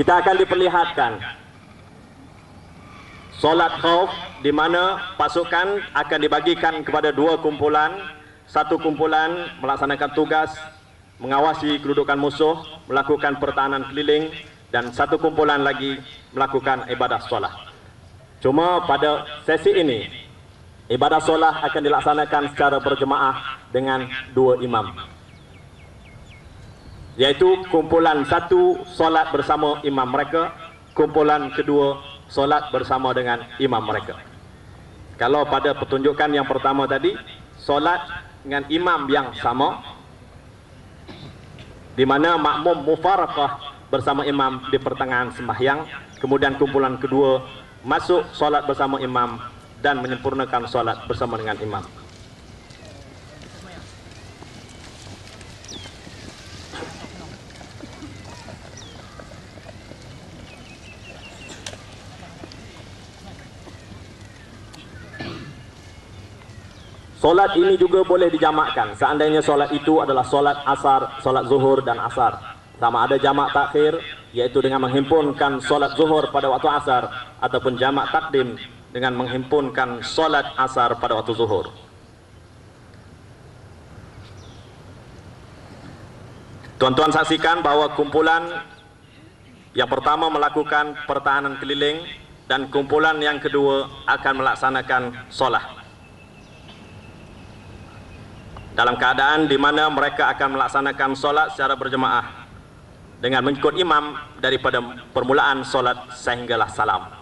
kita akan diperlihatkan. Solat khauf di mana pasukan akan dibagikan kepada dua kumpulan. Satu kumpulan melaksanakan tugas mengawasi kedudukan musuh melakukan pertahanan keliling dan satu kumpulan lagi melakukan ibadah solat. Cuma pada sesi ini ibadah solat akan dilaksanakan secara berjemaah dengan dua imam yaitu kumpulan satu solat bersama imam mereka kumpulan kedua solat bersama dengan imam mereka. Kalau pada pertunjukan yang pertama tadi, solat dengan imam yang sama, di mana makmum mufarakah bersama imam di pertengahan sembahyang, kemudian kumpulan kedua masuk solat bersama imam dan menyempurnakan solat bersama dengan imam. Solat ini juga boleh dijamakkan. Seandainya solat itu adalah solat asar, solat zuhur dan asar. Sama ada jamak takhir, yaitu dengan menghimpunkan solat zuhur pada waktu asar, ataupun jamak takdim dengan menghimpunkan solat asar pada waktu zuhur. Tuan-tuan saksikan bahawa kumpulan yang pertama melakukan pertahanan keliling dan kumpulan yang kedua akan melaksanakan solat dalam keadaan di mana mereka akan melaksanakan solat secara berjemaah dengan mengikut imam daripada permulaan solat sehinggalah salam.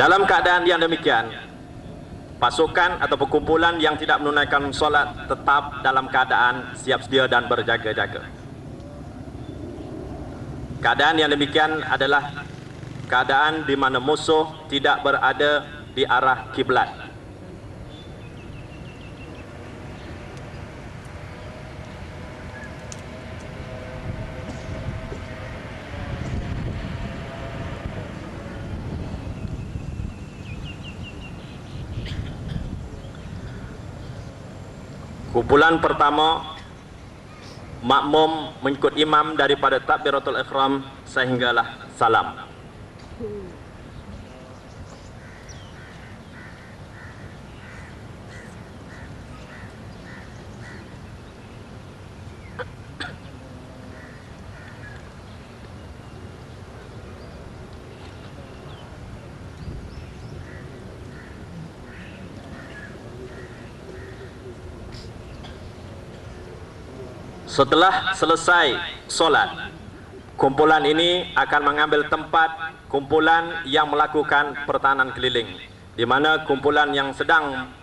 Dalam keadaan yang demikian, pasukan atau perkumpulan yang tidak menunaikan solat tetap dalam keadaan siap sedia dan berjaga-jaga. Keadaan yang demikian adalah keadaan di mana musuh tidak berada di arah kiblat. Kumpulan pertama makmum mengikut imam daripada takbiratul ihram sehinggalah salam. Setelah selesai solat, kumpulan ini akan mengambil tempat kumpulan yang melakukan pertahanan keliling. Di mana kumpulan yang sedang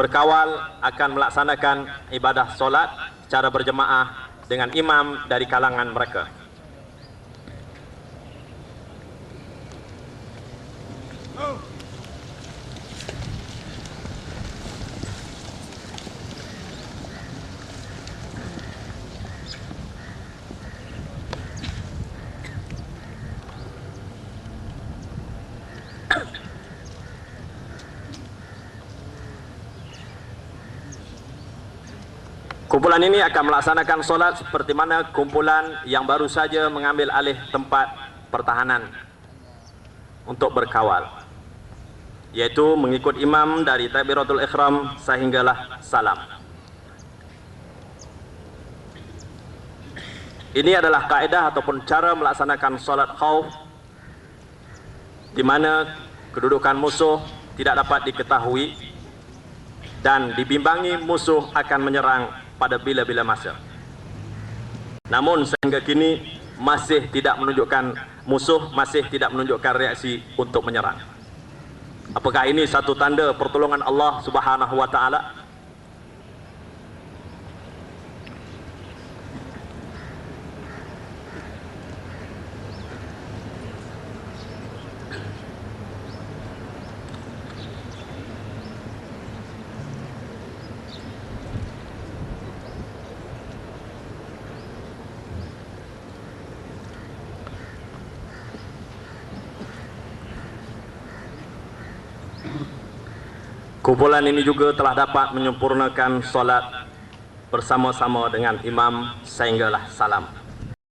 berkawal akan melaksanakan ibadah solat secara berjemaah dengan imam dari kalangan mereka. Oh. Kumpulan ini akan melaksanakan solat seperti mana kumpulan yang baru saja mengambil alih tempat pertahanan untuk berkawal. Yaitu mengikut imam dari takbiratul ikhram sehinggalah salam. Ini adalah kaedah ataupun cara melaksanakan solat khawf di mana kedudukan musuh tidak dapat diketahui dan dibimbangi musuh akan menyerang pada bila-bila masa. Namun sehingga kini masih tidak menunjukkan musuh masih tidak menunjukkan reaksi untuk menyerang. Apakah ini satu tanda pertolongan Allah Subhanahu wa taala Kumpulan ini juga telah dapat menyempurnakan solat bersama-sama dengan imam sehinggalah salam.